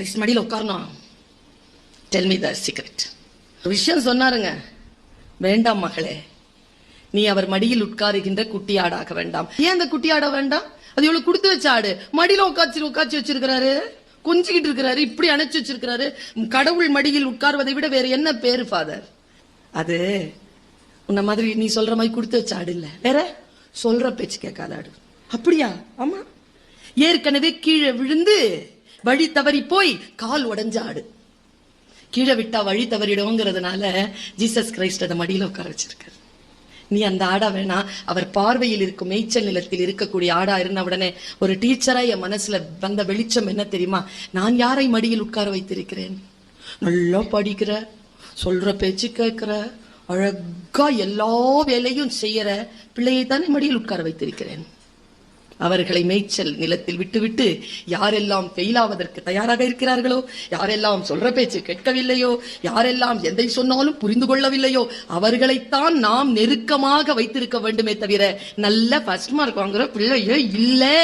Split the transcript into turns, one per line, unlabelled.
Christ மடியில் உட்காரணும். Tell me the secret விஷயம் சொன்னாருங்க. வேண்டாம் மகளே. நீ அவர் மடியில் உட்காருகின்ற குட்டியாடாக வேண்டாம். ஏன் அந்த குட்டியாட வேண்டாம்? அது இவ்வளவு கொடுத்து வச்ச ஆடு. மடியில உட்காச்சு உட்காச்சு வச்சிருக்கிறாரு. கொஞ்சிக்கிட்டு இருக்கிறாரு. இப்படி அணைச்சு வச்சிருக்கிறாரு. கடவுள் மடியில் உட்கார்வதை விட வேற என்ன பேரு ஃபாதர் அது உன்ன மாதிரி நீ சொல்ற மாதிரி கொடுத்து வச்ச ஆடு இல்ல. வேற? சொல்ற பேச்சு கேட்காத ஆடு. அப்படியா? ஆமா. ஏற்கனவே கீழே விழுந்து வழி தவறி போய் கால் உடஞ்சாடு. ஆடு கீழே விட்டா வழி தவறிடுவோங்கிறதுனால ஜீசஸ் கிரைஸ்ட் அதை மடியில் உட்கார வச்சிருக்காரு. நீ அந்த ஆடா வேணா அவர் பார்வையில் இருக்கும் மேய்ச்சல் நிலத்தில் இருக்கக்கூடிய ஆடா இருந்த உடனே ஒரு டீச்சரா என் மனசுல வந்த வெளிச்சம் என்ன தெரியுமா? நான் யாரை மடியில் உட்கார வைத்திருக்கிறேன்? நல்லா படிக்கிற சொல்ற பேச்சு கேட்கிற அழகா எல்லா வேலையும் செய்யற பிள்ளையை தானே மடியில் உட்கார வைத்திருக்கிறேன். அவர்களை மேய்ச்சல் நிலத்தில் விட்டுவிட்டு யாரெல்லாம் ஃபெயிலாவதற்கு தயாராக இருக்கிறார்களோ யாரெல்லாம் சொல்ற பேச்சு கேட்கவில்லையோ யாரெல்லாம் எதை சொன்னாலும் புரிந்து கொள்ளவில்லையோ அவர்களைத்தான் நாம் நெருக்கமாக வைத்திருக்க வேண்டுமே தவிர நல்ல ஃபர்ஸ்ட் மார்க் வாங்குற பிள்ளையே இல்லை.